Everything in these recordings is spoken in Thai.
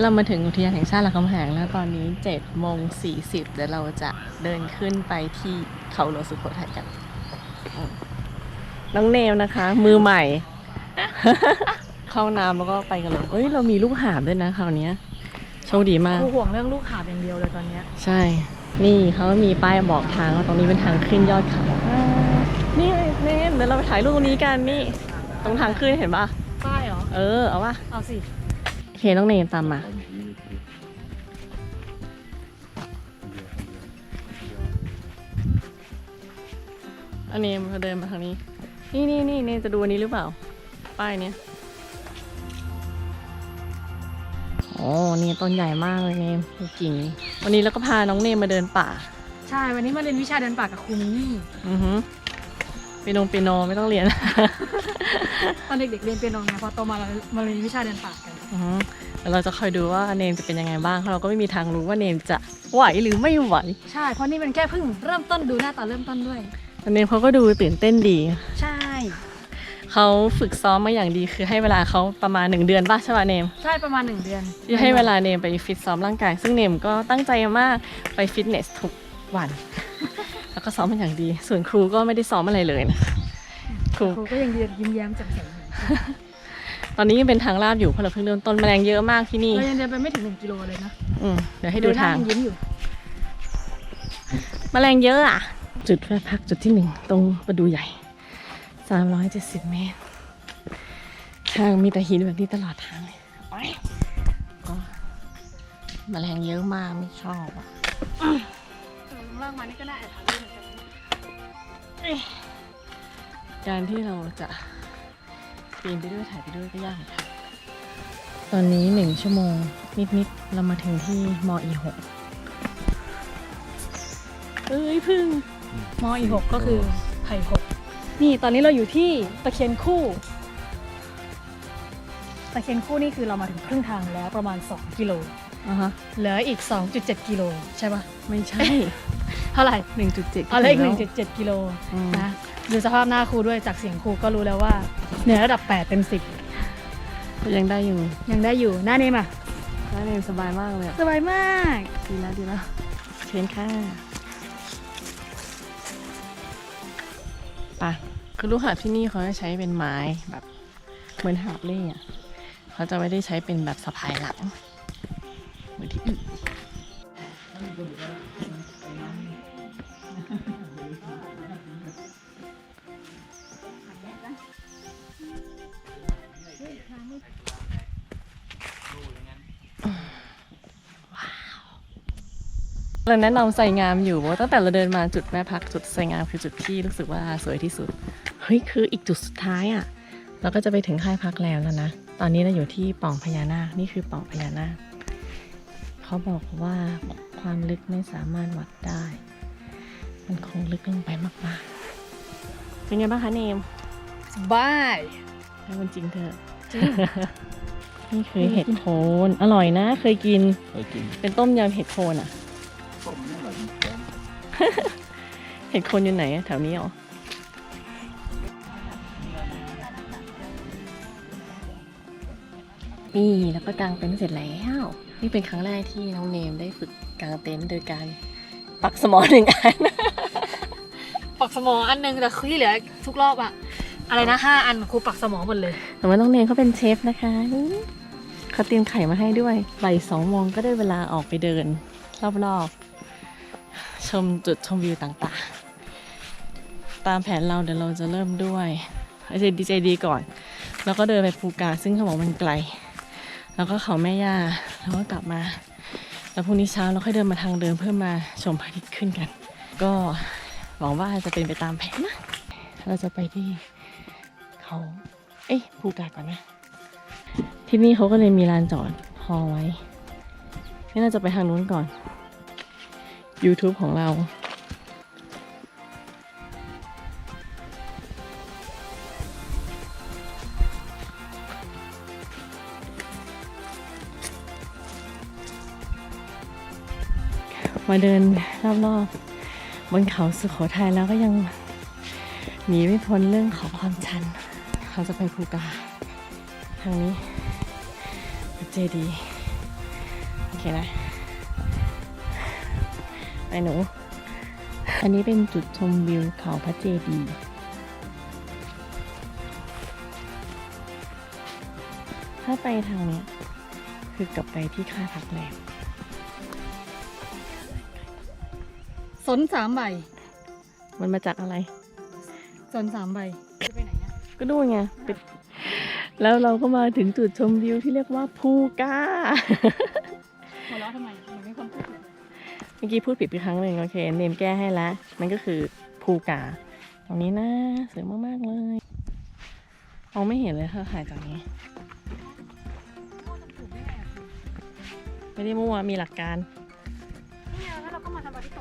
เรามาถึงอุทยานแห่งชาติลำคำแหงแล้วตอนนี้7โมง40เดี๋ยวเราจะเดินขึ้นไปที่เขาหลวงสุโขทัยกัน น้องเนมนะคะ มือใหม่ เข้าน้ำแล้วก็ไปกันเลยเอ้ยเรามีลูกหาบด้วยนะคราวนี้โชคดีมากกูห่วงเรื่องลูกหาบอย่างเดียวเลยตอนเนี้ยใช่ นี่เขามีป้ายบอกทางว่าตรงนี้เป็นทางขึ้นยอดเขานี่เนมเดี๋ยวเราไปถ่ายรูปตรงนี้กันนี่ ตรงทางขึ้นเห็นปะป้ายเหรอ เออเอาวะเอาสิ เคน้องเนมตามมา อันนี้มาเดินมาทางนี้ นี่นี่นี่เนมจะดูอันนี้หรือเปล่า ป้ายเนี้ยโอ้นี่ต้นใหญ่มากเลยเนมดูกิ่งนี่วันนี้เราก็พาน้องเนมมาเดินป่า ใช่ วันนี้มาเรียนวิชาเดินป่ากับครูมินี่ อือฮึ เปียโนเปียโนไม่ต้องเรียน ตอนเด็กๆเรียนเปียโนไงพอโตมาเรามาเรียนวิชาเดินป่ากัน อือฮึแล้วเราจะคอยดูว่าเนมจะเป็นยังไงบ้างเพราะเราก็ไม่มีทางรู้ว่าเนมจะไหวหรือไม่ไหวใช่เพราะนี่เป็นแค่เพิ่งเริ่มต้นดูหน้าตาเริ่มต้นด้วย แต่เนมเขาก็ดูตื่นเต้นดี ใช่เขาฝึกซ้อมมาอย่างดีคือให้เวลาเขาประมาณหนึ่งเดือนป่ะใช่ป่ะเนมใช่ประมาณหนึ่งเดือนที่ให้เวลาเนมไปฟิตซ้อมร่างกาย ซึ่งเนมก็ตั้งใจมากไปฟิตเนสทุกวัน แล้วก็ซ้อมมันอย่างดี ส่วนครูก็ไม่ได้ซ้อมอะไรเลยนะครูครูก็ยังยืนยิ้มแย้มแจ่มใสอยู่ตอนนี้ยังเป็นทางลาดอยู่เพราะเราเพิ่งเริ่มต้นแมลงเยอะมากที่นี่เรายังเดินไปไม่ถึงหนึ่งกิโลเลยนะอืมเดี๋ยวให้ดูทางเนหน้ยังยิ้มอยู่ แมลงเยอะอะ จุดแวะพักจุดที่หนึ่งตรงประดูใหญ่ 370 เมตร ทางมีแต่หินแบบนี้ตลอดทางเลยโอ๊ยก็แมลงเยอะมากไม่ชอบอะเออ ลงล่างมานี่ก็น่าแอบถ่ายรูปเหมือนกันนะการที่เราจะปีนไปด้วยถ่ายไปด้วยก็ยากเหมือนกันตอนนี้หนึ่งชั่วโมงนิดๆเรามาถึงที่มอีหกเอ้ยพึ่งมอีหกก็คือไผ่หกนี่ตอนนี้เราอยู่ที่ตะเคียนคู่ ตะเคียนคู่นี่คือเรามาถึงครึ่งทางแล้วประมาณ 2 กิโล อะฮะ เหลืออีก 2.7 กิโลใช่ปะไม่ใช่ เท่าไหร่หนึ่งจุดเจ็ดเอาเลยอีก1.7กิโลอืมนะดูสภาพหน้าครูด้วยจากเสียงครูก็รู้แล้วว่าเหนือระดับ 8 เต็ม ก็ยังได้อยู่10 ยังได้อยู่หน้านี้มาแล้วเนมสบายมากเลยอะสบายมาก ดีแล้วดีแล้วเชิญค่ะไปะคือลูกหาบที่นี่เขาจะใช้เป็นไม้แบบเหมือนหาบเล่อะเขาจะไม่ได้ใช้เป็นแบบสะพายหลังเหมือนที่อื่น เราแนะนำใส่งามอยู่ว่าตั้งแต่เราเดินมาจุดแม่พักจุดใส่งามคือจุดที่รู้สึกว่าสวยที่สุด เฮ้ย คืออีกจุดสุดท้ายอะ เราก็จะไปถึงค่ายพักแล้วแล้วนะ ตอนนี้เราอยู่ที่ป่องพญานาค นี่คือป่องพญานาค เขาบอกว่า ความลึกไม่สามารถวัดได้ มันคงลึกลงไปมากๆ เป็นไงบ้างคะเนมสบายให้มันจริงเถอะจริงนี่คือเห็ดโคนอร่อยนะ เคยกิน เคยกินเป็นต้มยำเห็ดโคนอะ ต้มนี่อร่อยจริงเห็ดโคนอยู่ไหนอะแถวนี้เหรอนี่แล้วก็กางเต็นท์เสร็จแล้ว นี่เป็นครั้งแรกที่น้องเนมได้ฝึกกางเต็นท์โดยการปักสมอหนึ่งอัน ปักสมองอันหนึงแต่ที่เหลือทุกรอบอะอะไรนะห้าอันครูปักสมองหมดเลย แต่ว่าน้องเนมเขาเป็นเชฟนะคะนี่เขาเตรียมไข่มาให้ด้วยบ่ายสองโมงก็ได้เวลาออกไปเดิน รอบๆ ชมจุดชมวิวต่างๆ ตามแผนเราเดี๋ยวเราจะเริ่มด้วยเจดีเจดีก่อน แล้วก็เดินไปภูกาซึ่งเขาบอกมันไกล แล้วก็เขาแม่ย่า แล้วก็กลับมา แล้วพรุ่งนี้เช้าเราค่อยเดินมาทางเดิมเพื่อมาชมพระอาทิตย์ขึ้นกัน ก็หวังว่าจะเป็นไปตามแผนนะ เราจะไปที่เขา เอ้ยภูกาก่อนนะ ที่นี่เขาก็เลยมีลานจอดพอไว้นี่เราจะไปทางนู้นก่อน YouTube ของเรา มาเดินรอบๆบนเขาสุโขทัยแล้วก็ยังหนีไม่พ้นเรื่องของความชัน เขาจะไปภูกา ทางนี้เจดีโอเคนะไปหนู อันนี้เป็นจุดชมวิวเขาพระเจดีย์ถ้าไปทางนี้คือกลับไปที่ค่ายพักแรม สนสามใบ มันมาจากอะไร สนสามใบจะไปไหนนะก็ดูไงไปแล้วเราก็มาถึงจุดชมวิวที่เรียกว่าภูกาหัวเราะทำไมเหมือนไม่คนพูดเมื่อกี้พูดผิดไปครั้งหนึ่งโอเค เนมแก้ให้แล้วมันก็คือภูกา ตรงนี้นะสวยมากๆเลยมองไม่เห็นเลยถ้าถ่ายจากนี้ ไม่ได้มั่วมีหลักการ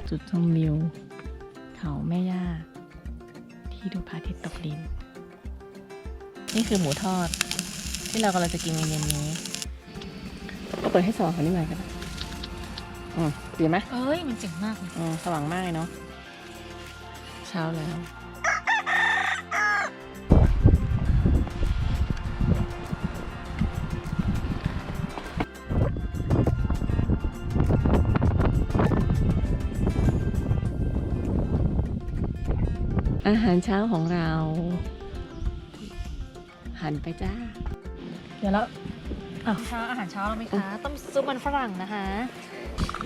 จุดชมวิว เขาแม่ย่า ที่ดูพระอาทิตย์ตกดิน นี่คือหมูทอด ที่เรากำลังจะกินในเย็นนี้ก็เปิดให้สว่างกว่านี้หน่อยกันอืมดีไหมเอ้ย มันเจ๋งมากเลยอืมสว่างมากเลยเนาะเช้าแล้ว อาหารเช้าของเรา หันไปจ้า เดี๋ยวแล้วเช้าอาหารเช้าเราไหมคะต้มซุปมันฝรั่งนะคะ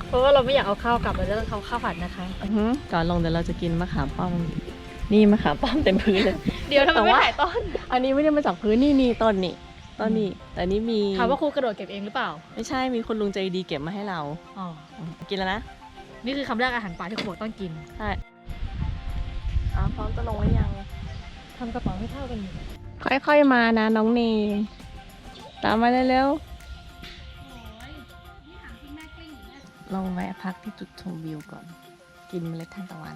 เพราะว่าเราไม่อยากเอาข้าวกลับเราจะเอาข้าวผัดนะคะอือหือก่อนลงเดี๋ยวเราจะกินมะขามป้อมนี่มะขามป้อมเต็มพื้นเลย เดี๋ยวทำไมแต่ไม่ว่าถ่ายต้น อันนี้ไม่ได้มาจากพื้นนี่นี่ต้นนี่ต้นนี่แต่นี่มีถามว่าครูกระโดดเก็บเองหรือเปล่า ไม่ใช่มีคนลุงใจดีเก็บมาให้เราอ๋ออืมกินแล้วนะนี่คือคำแรกอาหารป่าที่ครูบอกต้องกินใช่ อ้าวพร้อมจะลงหรือยังทำกระเป๋าให้เท่ากันอยู่ค่อยๆมานะน้องเนมตามมาเร็วๆลองแวะพักที่จุดชมวิวก่อน กินเมล็ดทานตะวัน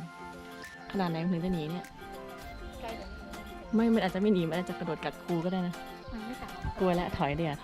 ขนาดไหนมันถึงจะหนีเนี่ยใกล้เดี๋ยวไม่ มันอาจจะไม่หนี มันอาจจะกระโดดกัดครูก็ได้นะมันไม่กลับกลัวแล้วถอยเดี๋ยวถอย